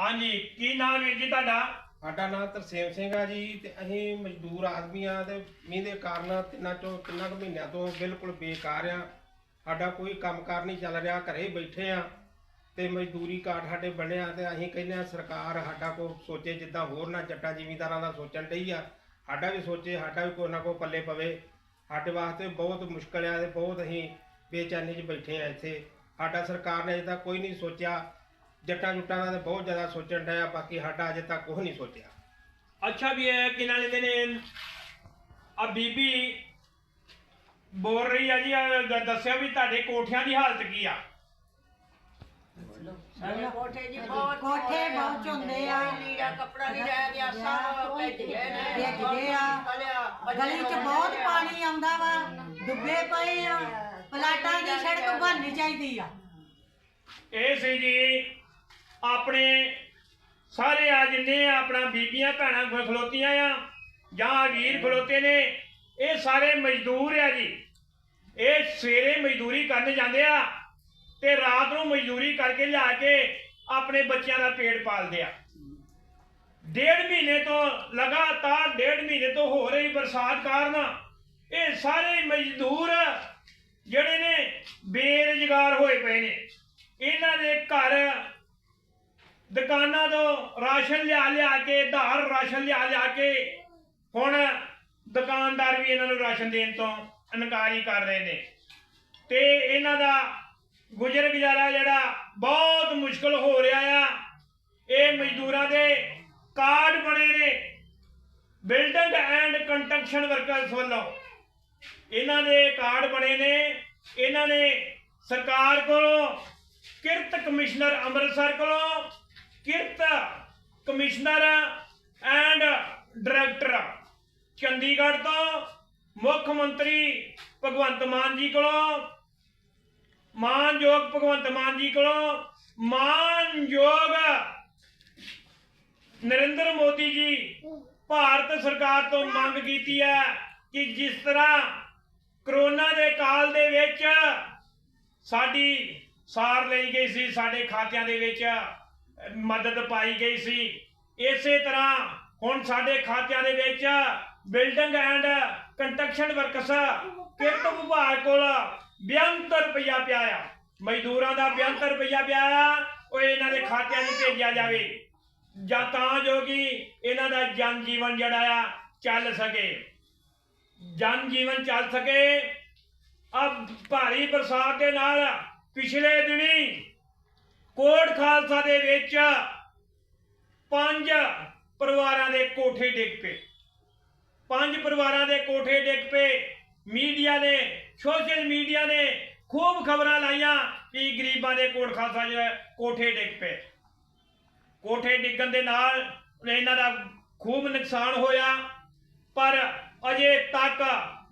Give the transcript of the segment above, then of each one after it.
ਹਾਂਜੀ, ਕੀ ਨਾਮ ਵੀਰ ਜੀ ਤੁਹਾਡਾ? ਸਾਡਾ ਨਾਮ ਤਰਸੇਮ ਸਿੰਘ ਆ ਜੀ ਤੇ ਅਸੀਂ ਮਜ਼ਦੂਰ ਆਦਮੀ ਆ ਤੇ ਮੀਂਹ ਦੇ ਕਾਰਨ ਤਿੰਨਾਂ ਚੋਂ ਤਿੰਨਾਂ ਕੁ ਮਹੀਨਿਆਂ ਤੋਂ ਬਿਲਕੁਲ ਬੇਕਾਰ ਆ। ਸਾਡਾ ਕੋਈ ਕੰਮਕਾਰ ਨਹੀਂ ਚੱਲ ਰਿਹਾ, ਘਰੇ ਹੀ ਬੈਠੇ ਆ ਤੇ ਮਜ਼ਦੂਰੀ ਕਾਰਡ ਸਾਡੇ ਬਣਿਆ ਤੇ ਅਸੀਂ ਕਹਿੰਦੇ ਆ ਸਰਕਾਰ ਸਾਡਾ ਕੋ ਸੋਚੇ ਜਿੱਦਾਂ ਹੋਰ ਨਾ ਜੱਟਾ ਜ਼ਿਮੀਂਦਾਰਾਂ ਦਾ ਸੋਚਣ ਡਈ ਆ। ਸਾਡਾ ਵੀ ਸੋਚੇ, ਸਾਡਾ ਵੀ ਕੋਈ ਨਾ ਕੋਈ ਪੱਲੇ ਪਵੇ। ਸਾਡੇ ਵਾਸਤੇ ਬਹੁਤ ਮੁਸ਼ਕਲ ਆ ਤੇ ਬਹੁਤ ਅਸੀਂ ਬੇਚੈਨੀ 'ਚ ਬੈਠੇ ਆ ਇੱਥੇ। ਸਾਡਾ ਸਰਕਾਰ ਨੇ ਅਜੇ ਤੱਕ ਕੋਈ ਨਹੀਂ ਸੋਚਿਆ ਜੱਟਾਂ ਜੁੱਟਾਂ ਦਾ ਤੇ ਬਹੁਤ ਜ਼ਿਆਦਾ ਸੋਚਣ ਡਿਆ ਬਾਕੀ ਸਾਡਾ ਅਜੇ ਤੱਕ ਕੁਝ ਨਹੀਂ ਸੋਚਿਆ। ਅੱਛਾ ਵੀ ਇਹ ਕਿਨਾਂ ਲੈਂਦੇ ਨੇ ਆ ਬੀਬੀ ਬੋਲ ਰਹੀ ਆ ਜੀ ਆਹ ਦ- ਵੀ ਤੁਹਾਡੇ ਕੋਠਿਆਂ ਦੀ ਹਾਲਤ ਕੀ ਆ? ਕੋਠੇ ਜੀ ਬਹੁਤ ਕੋਠੇ ਬਹੁਤ ਝੁੰਦੇ ਆ। ਲੀੜਾ ਕੱਪੜਾ ਨਹੀਂ ਰਹਿ ਗਿਆ ਸਭ ਭਿੱਜ ਗਏ ਨੇ ਭਿੱਜ ਗਏ ਆ। ਨਿਕਲਿਆ, ਬੱਚੇ ਗਲੀ 'ਚ ਬਹੁਤ ਪਾਣੀ ਆਉਂਦਾ ਵਾ ਡੁੱਬੇ ਪਏ ਆ। ਪਲਾਟਾਂ ਦੀ ਸੜਕ ਬਣਨੀ ਚਾਹੀਦੀ ਆ। ਇਹ ਸੀ ਜੀ ਆਪਣੇ ਸਾਰੇ ਆ ਜਿੰਨੇ ਆਪਣਾ ਬੀਬੀਆਂ, ਭੈਣਾਂ ਖਲੋਤੀਆਂ ਆ, ਜਾਂ ਵੀਰ ਖਲੋਤੇ ਨੇ, ਇਹ ਸਾਰੇ ਮਜ਼ਦੂਰ ਆ ਜੀ। ਇਹ ਸਵੇਰੇ ਮਜ਼ਦੂਰੀ ਕਰਨ ਜਾਂਦੇ ਆ ਤੇ ਰਾਤ ਨੂੰ ਮਜ਼ਦੂਰੀ ਕਰਕੇ ਲਿਆ ਕੇ ਆਪਣੇ ਬੱਚਿਆਂ ਦਾ ਪੇਟ ਪਾਲਦੇ ਆ। ਡੇਢ ਮਹੀਨੇ ਤੋਂ ਲਗਾਤਾਰ ਡੇਢ ਮਹੀਨੇ ਤੋਂ ਹੋ ਰਹੀ ਬਰਸਾਤ ਕਾਰਨ ਇਹ ਸਾਰੇ ਮਜ਼ਦੂਰ ਜਿਹੜੇ ਨੇ ਬੇਰੁਜ਼ਗਾਰ ਹੋਏ ਪਏ ਨੇ। ਇਹਨਾਂ ਦੇ ਘਰ ਦੁਕਾਨਾਂ ਤੋਂ ਰਾਸ਼ਨ ਲਿਆ ਲਿਆ ਕੇ, ਧਾਰ ਰਾਸ਼ਨ ਲਿਆ ਲਿਆ ਕੇ, ਹੁਣ ਦੁਕਾਨਦਾਰ ਵੀ ਇਹਨਾਂ ਨੂੰ ਰਾਸ਼ਨ ਦੇਣ ਤੋਂ ਇਨਕਾਰੀ ਕਰ ਰਹੇ ਨੇ। ਤੇ ਇਹਨਾਂ ਦਾ ਗੁਜ਼ਰ ਗੁਜ਼ਾਰਾ ਜਿਹੜਾ ਬਹੁਤ ਮੁਸ਼ਕਲ ਹੋ ਰਿਹਾ ਆ। ਇਹ ਮਜ਼ਦੂਰਾਂ ਦੇ ਕਾਰਡ ਬਣੇ ਨੇ। ਬਿਲਡਿੰਗ ਐਂਡ ਕੰਸਟਰਕਸ਼ਨ ਵਰਕਰਸ ਵੱਲੋਂ ਇਹਨਾਂ ਦੇ ਕਾਰਡ ਬਣੇ ਨੇ। ਇਹਨਾਂ ਨੇ ਸਰਕਾਰ ਕੋਲੋਂ ਕਿਰਤ ਕਮਿਸ਼ਨਰ ਅੰਮ੍ਰਿਤਸਰ ਕੋਲੋਂ ਕਿਰਤ, ਕਮਿਸ਼ਨਰ ਐਂਡ ਡਾਇਰੈਕਟਰ। ਚੰਡੀਗੜ੍ਹ ਤੋਂ ਮੁੱਖ ਮੰਤਰੀ ਭਗਵੰਤ ਮਾਨ ਜੀ ਕੋਲੋਂ, ਮਾਨਯੋਗ ਭਗਵੰਤ ਮਾਨ ਜੀ ਕੋਲੋਂ, ਮਾਨਯੋਗ ਨਰਿੰਦਰ ਮੋਦੀ ਜੀ ਭਾਰਤ ਸਰਕਾਰ ਤੋਂ ਮੰਗ ਕੀਤੀ ਹੈ ਕਿ ਜਿਸ ਤਰ੍ਹਾਂ ਕਰੋਨਾ ਦੇ ਕਾਲ ਦੇ ਵਿੱਚ ਸਾਡੀ ਸਾਰ ਲਈ ਗਈ ਸੀ, ਸਾਡੇ ਖਾਤਿਆਂ ਦੇ ਵਿੱਚ ਮਦਦ ਪਾਈ ਗਈ ਸੀ। ਇਸੇ ਤਰ੍ਹਾਂ ਹੁਣ ਸਾਡੇ ਖਾਤਿਆਂ ਦੇ ਵਿੱਚ ਬਿਲਡਿੰਗ ਐਂਡ ਕੰਸਟਰਕਸ਼ਨ ਵਰਕਸ ਕਿਰਤ ਵਿਭਾਗ ਕੋਲ ਬੇਅੰਤ ਰੁਪਈਆ ਪਿਆ ਆ। ਮਜ਼ਦੂਰਾਂ ਦਾ ਬੇਅੰਤ ਰੁਪਈਆ ਪਿਆ ਆ, ਉਹ ਇਹਨਾਂ ਦੇ ਖਾਤਿਆਂ ਨੂੰ ਭੇਜਿਆ ਜਾਵੇ। ਜਾਂ ਤਾਂ ਜੋ ਕਿ ਇਹਨਾਂ ਦਾ ਜਨ ਜੀਵਨ ਜਿਹੜਾ ਆ, ਚੱਲ ਸਕੇ। ਜਨ ਜੀਵਨ ਚੱਲ ਸਕੇ। ਅਬ ਭਾਰੀ ਬਰਸਾਤ ਦੇ ਨਾਲ ਪਿਛਲੇ ਦਿਨੀ ਕੋਟ ਖਾਲਸਾ ਦੇ ਵਿੱਚ ਪੰਜ ਪਰਿਵਾਰਾਂ ਦੇ ਕੋਠੇ ਡਿੱਗ ਪਏ। ਪੰਜ ਪਰਿਵਾਰਾਂ ਦੇ ਕੋਠੇ ਡਿੱਗ ਪਏ। ਮੀਡੀਆ ਨੇ, ਸੋਸ਼ਲ ਮੀਡੀਆ ਨੇ ਖੂਬ ਖਬਰਾਂ ਲਾਈਆਂ ਕਿ ਗਰੀਬਾਂ ਦੇ ਕੋਟ ਖਾਲਸਾ 'ਚ ਕੋਠੇ ਡਿੱਗ ਪਏ। ਕੋਠੇ ਡਿੱਗਣ ਦੇ ਨਾਲ ਇਹਨਾਂ ਦਾ ਖੂਬ ਨੁਕਸਾਨ ਹੋਇਆ, ਪਰ ਅਜੇ ਤੱਕ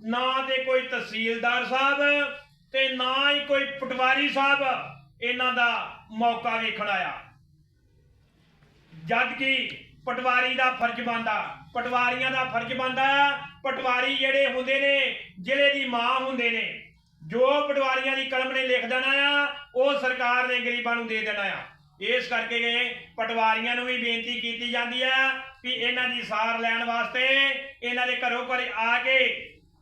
ਨਾ ਤੇ ਕੋਈ ਤਹਿਸੀਲਦਾਰ ਸਾਹਿਬ ਤੇ ਨਾ ਹੀ ਕੋਈ ਪਟਵਾਰੀ ਸਾਹਿਬ ਇਹਨਾਂ ਦਾ ਮੌਕਾ ਵੇਖਣ ਆਇਆ। ਜਦ ਕਿ ਪਟਵਾਰੀ ਦਾ ਫਰਜ਼ ਬਣਦਾ। ਪਟਵਾਰੀਆਂ ਦਾ ਫਰਜ਼ ਬਣਦਾ, ਪਟਵਾਰੀ ਜਿਹੜੇ ਹੁੰਦੇ ਨੇ, ਜ਼ਿਲ੍ਹੇ ਦੀ ਮਾਂ ਹੁੰਦੇ ਨੇ। ਜੋ ਪਟਵਾਰੀਆਂ ਦੀ ਕਲਮ ਨੇ ਲਿਖ ਦੇਣਾ ਆ, ਉਹ ਸਰਕਾਰ ਨੇ ਗਰੀਬਾਂ ਨੂੰ ਦੇ ਦੇਣਾ ਆ। ਇਸ ਕਰਕੇ ਪਟਵਾਰੀਆਂ ਨੂੰ ਵੀ ਬੇਨਤੀ ਕੀਤੀ ਜਾਂਦੀ ਹੈ ਕਿ ਇਹਨਾਂ ਦੀ ਸਾਰ ਲੈਣ ਵਾਸਤੇ ਇਹਨਾਂ ਦੇ ਘਰੋਂ ਘਰ ਆ ਕੇ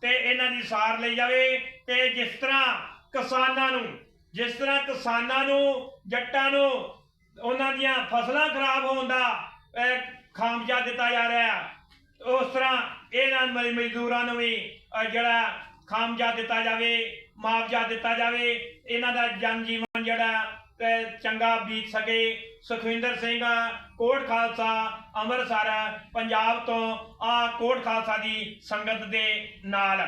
ਤੇ ਇਹਨਾਂ ਦੀ ਸਾਰ ਲਈ ਜਾਵੇ ਤੇ ਜਿਸ ਤਰ੍ਹਾਂ ਕਿਸਾਨਾਂ ਨੂੰ ਜਿਸ ਤਰ੍ਹਾਂ ਕਿਸਾਨਾਂ ਨੂੰ, ਜੱਟਾਂ ਨੂੰ ਉਹਨਾਂ ਦੀਆਂ ਫਸਲਾਂ ਖਰਾਬ ਹੋਣ ਦਾ ਖਾਮਜਾ ਦਿੱਤਾ ਜਾ ਰਿਹਾ ਉਸ ਤਰ੍ਹਾਂ ਇਹਨਾਂ ਮਜ਼ਦੂਰਾਂ ਨੂੰ ਵੀ ਜਿਹੜਾ ਖਾਮਜਾ ਦਿੱਤਾ ਜਾਵੇ, ਮੁਆਵਜ਼ਾ ਦਿੱਤਾ ਜਾਵੇ, ਇਹਨਾਂ ਦਾ ਜਨ ਜੀਵਨ ਜਿਹੜਾ ਚੰਗਾ ਬੀਤ ਸਕੇ। ਸੁਖਵਿੰਦਰ ਸਿੰਘ ਕੋਟ ਖਾਲਸਾ ਅੰਮ੍ਰਿਤਸਰ, ਪੰਜਾਬ ਤੋਂ ਆ ਕੋਟ ਖਾਲਸਾ ਦੀ ਸੰਗਤ ਦੇ ਨਾਲ।